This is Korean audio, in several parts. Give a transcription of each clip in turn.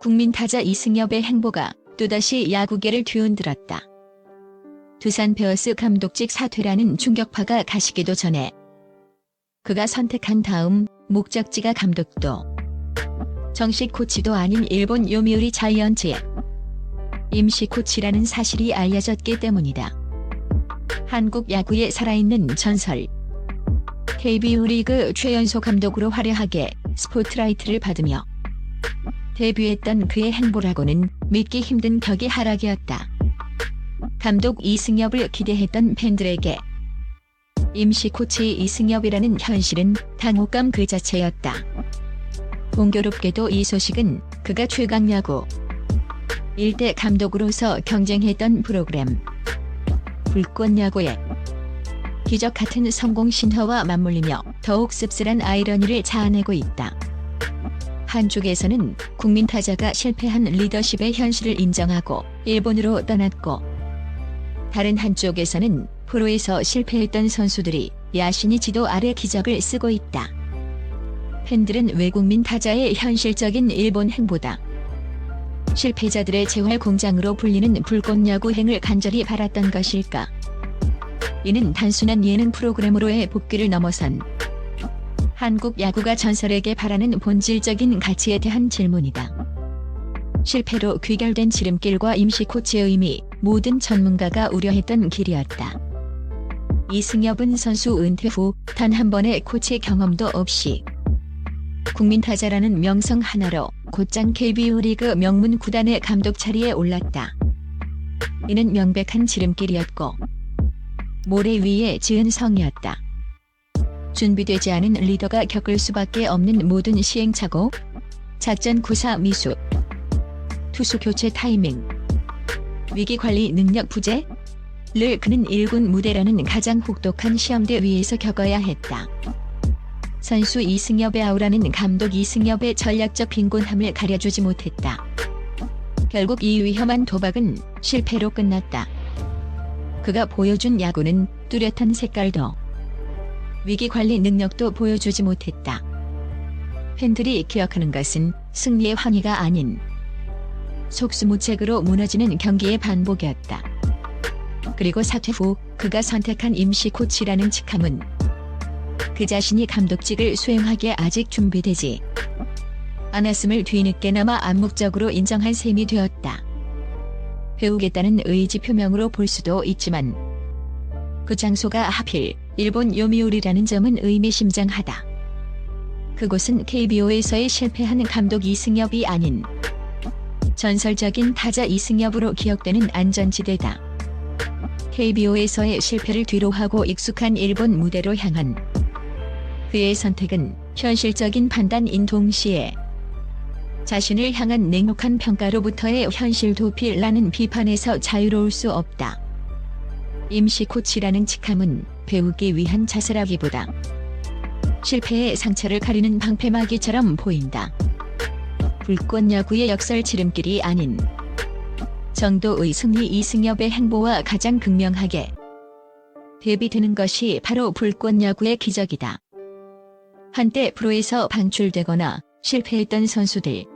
국민 타자 이승엽의 행보가 또다시 야구계를 뒤흔들었다. 두산 베어스 감독직 사퇴라는 충격파가 가시기도 전에 그가 선택한 다음 목적지가 감독도 정식 코치도 아닌 일본 요미우리 자이언츠의 임시 코치라는 사실이 알려졌기 때문이다. 한국 야구의 살아있는 전설 KBO 리그 최연소 감독으로 화려하게 스포트라이트를 받으며 데뷔했던 그의 행보라고는 믿기 힘든 격의 하락이었다. 감독 이승엽을 기대했던 팬들에게 임시 코치 이승엽이라는 현실은 당혹감 그 자체였다. 공교롭게도 이 소식은 그가 최강 야구 일대 감독으로서 경쟁했던 프로그램 불꽃 야구의 기적 같은 성공 신화와 맞물리며 더욱 씁쓸한 아이러니를 자아내고 있다. 한쪽에서는 국민 타자가 실패한 리더십의 현실을 인정하고 일본으로 떠났고 다른 한쪽에서는 프로에서 실패했던 선수들이 야신이 지도 아래 기적을 쓰고 있다. 팬들은 외국민 타자의 현실적인 일본 행보다 실패자들의 재활 공장으로 불리는 불꽃야구 행을 간절히 바랐던 것일까? 이는 단순한 예능 프로그램으로의 복귀를 넘어선 한국 야구가 전설에게 바라는 본질적인 가치에 대한 질문이다. 실패로 귀결된 지름길과 임시 코치의 의미 모든 전문가가 우려했던 길이었다. 이승엽은 선수 은퇴 후 단 한 번의 코치 경험도 없이 국민 타자라는 명성 하나로 곧장 KBO 리그 명문 구단의 감독 자리에 올랐다. 이는 명백한 지름길이었고 모래 위에 지은 성이었다. 준비되지 않은 리더가 겪을 수밖에 없는 모든 시행착오, 작전 구사 미수, 투수 교체 타이밍, 위기 관리 능력 부재, 를 그는 일군 무대라는 가장 혹독한 시험대 위에서 겪어야 했다. 선수 이승엽의 아우라는 감독 이승엽의 전략적 빈곤함을 가려주지 못했다. 결국 이 위험한 도박은 실패로 끝났다. 그가 보여준 야구는 뚜렷한 색깔도 위기 관리 능력도 보여주지 못했다. 팬들이 기억하는 것은 승리의 환희가 아닌 속수무책으로 무너지는 경기의 반복이었다. 그리고 사퇴 후 그가 선택한 임시 코치라는 직함은 그 자신이 감독직을 수행하기에 아직 준비되지 않았음을 뒤늦게나마 암묵적으로 인정한 셈이 되었다. 배우겠다는 의지 표명으로 볼 수도 있지만 그 장소가 하필 일본 요미우리라는 점은 의미심장하다. 그곳은 KBO에서의 실패한 감독 이승엽이 아닌 전설적인 타자 이승엽으로 기억되는 안전지대다. KBO에서의 실패를 뒤로하고 익숙한 일본 무대로 향한 그의 선택은 현실적인 판단인 동시에 자신을 향한 냉혹한 평가로부터의 현실 도피라는 비판에서 자유로울 수 없다. 임시 코치라는 직함은 배우기 위한 자세라기보다 실패의 상처를 가리는 방패막이처럼 보인다. 불꽃 야구의 역설 지름길이 아닌 정도의 승리 이승엽의 행보와 가장 극명하게 대비되는 것이 바로 불꽃 야구의 기적이다. 한때 프로에서 방출되거나 실패했던 선수들,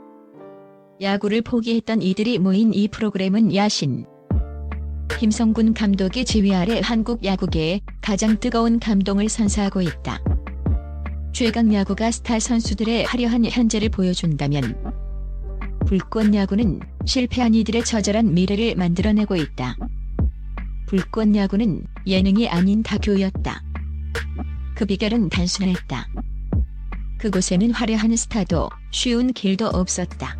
야구를 포기했던 이들이 모인 이 프로그램은 야신. 김성군 감독의 지휘 아래 한국 야구계에 가장 뜨거운 감동을 선사하고 있다. 최강 야구가 스타 선수들의 화려한 현재를 보여준다면 불꽃 야구는 실패한 이들의 처절한 미래를 만들어내고 있다. 불꽃 야구는 예능이 아닌 다큐였다. 그 비결은 단순했다. 그곳에는 화려한 스타도 쉬운 길도 없었다.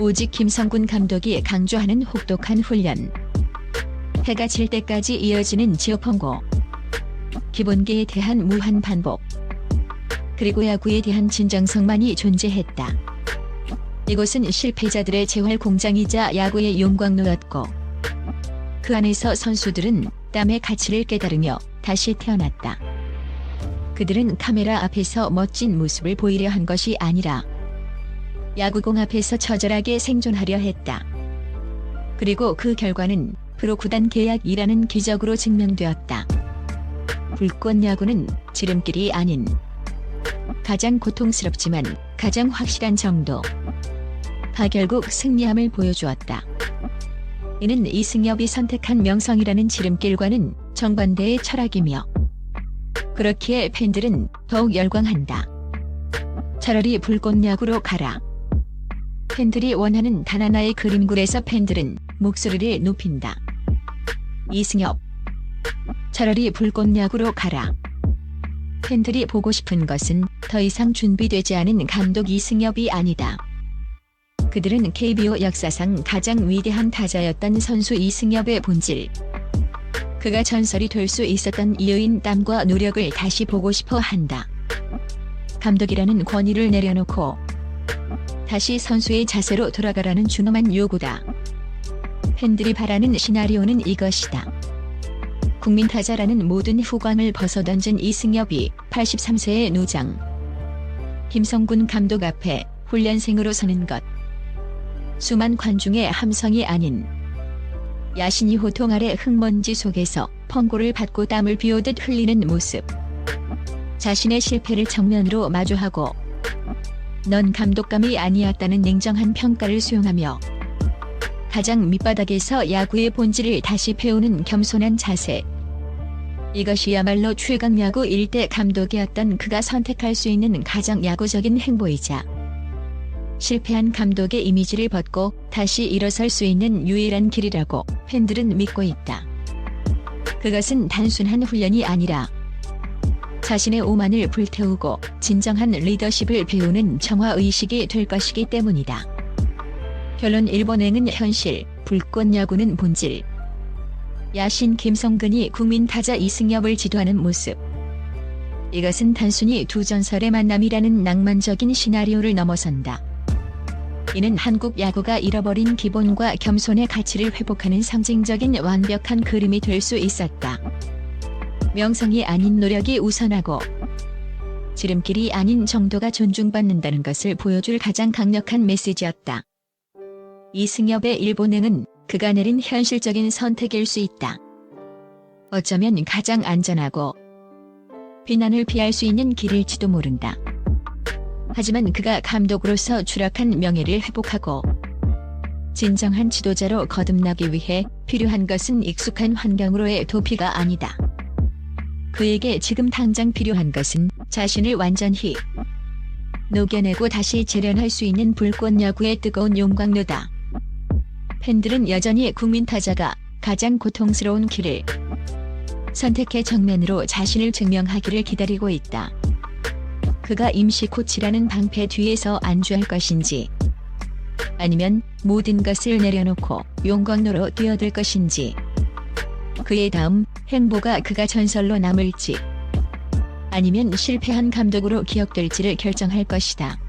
오직 김성군 감독이 강조하는 혹독한 훈련. 해가 질 때까지 이어지는 지옥펑고. 기본기에 대한 무한 반복. 그리고 야구에 대한 진정성만이 존재했다. 이곳은 실패자들의 재활 공장이자 야구의 용광로였고 그 안에서 선수들은 땀의 가치를 깨달으며 다시 태어났다. 그들은 카메라 앞에서 멋진 모습을 보이려 한 것이 아니라 야구공 앞에서 처절하게 생존하려 했다. 그리고 그 결과는 프로 구단 계약이라는 기적으로 증명되었다. 불꽃 야구는 지름길이 아닌 가장 고통스럽지만 가장 확실한 정도. 다 결국 승리함을 보여주었다. 이는 이승엽이 선택한 명성이라는 지름길과는 정반대의 철학이며 그렇기에 팬들은 더욱 열광한다. 차라리 불꽃 야구로 가라. 팬들이 원하는 단 하나의 그림굴에서 팬들은 목소리를 높인다. 이승엽. 차라리 불꽃야구로 가라. 팬들이 보고 싶은 것은 더 이상 준비되지 않은 감독 이승엽이 아니다. 그들은 KBO 역사상 가장 위대한 타자였던 선수 이승엽의 본질. 그가 전설이 될 수 있었던 이유인 땀과 노력을 다시 보고 싶어 한다. 감독이라는 권위를 내려놓고 다시 선수의 자세로 돌아가라는 준엄한 요구다. 팬들이 바라는 시나리오는 이것이다. 국민 타자라는 모든 후광을 벗어던진 이승엽이 83세의 노장. 김성군 감독 앞에 훈련생으로 서는 것. 수만 관중의 함성이 아닌 야신이 호통 아래 흙먼지 속에서 펑고를 받고 땀을 비오듯 흘리는 모습. 자신의 실패를 정면으로 마주하고 넌 감독감이 아니었다는 냉정한 평가를 수용하며 가장 밑바닥에서 야구의 본질을 다시 배우는 겸손한 자세. 이것이야말로 최강 야구 1대 감독이었던 그가 선택할 수 있는 가장 야구적인 행보이자 실패한 감독의 이미지를 벗고 다시 일어설 수 있는 유일한 길이라고 팬들은 믿고 있다. 그것은 단순한 훈련이 아니라 자신의 오만을 불태우고 진정한 리더십을 배우는 정화의식이 될 것이기 때문이다. 결론 일본행은 현실, 불꽃 야구는 본질. 야신 김성근이 국민 타자 이승엽을 지도하는 모습. 이것은 단순히 두 전설의 만남이라는 낭만적인 시나리오를 넘어선다. 이는 한국 야구가 잃어버린 기본과 겸손의 가치를 회복하는 상징적인 완벽한 그림이 될 수 있었다. 명성이 아닌 노력이 우선하고 지름길이 아닌 정도가 존중받는다는 것을 보여줄 가장 강력한 메시지였다. 이승엽의 일본행은 그가 내린 현실적인 선택일 수 있다. 어쩌면 가장 안전하고 비난을 피할 수 있는 길일지도 모른다. 하지만 그가 감독으로서 추락한 명예를 회복하고 진정한 지도자로 거듭나기 위해 필요한 것은 익숙한 환경으로의 도피가 아니다. 그에게 지금 당장 필요한 것은 자신을 완전히 녹여내고 다시 재련할 수 있는 불꽃 야구의 뜨거운 용광로다. 팬들은 여전히 국민 타자가 가장 고통스러운 길을 선택해 정면으로 자신을 증명하기를 기다리고 있다. 그가 임시 코치라는 방패 뒤에서 안주할 것인지 아니면 모든 것을 내려놓고 용광로로 뛰어들 것인지 그의 다음 행보가 그가 전설로 남을지 아니면 실패한 감독으로 기억될지를 결정할 것이다.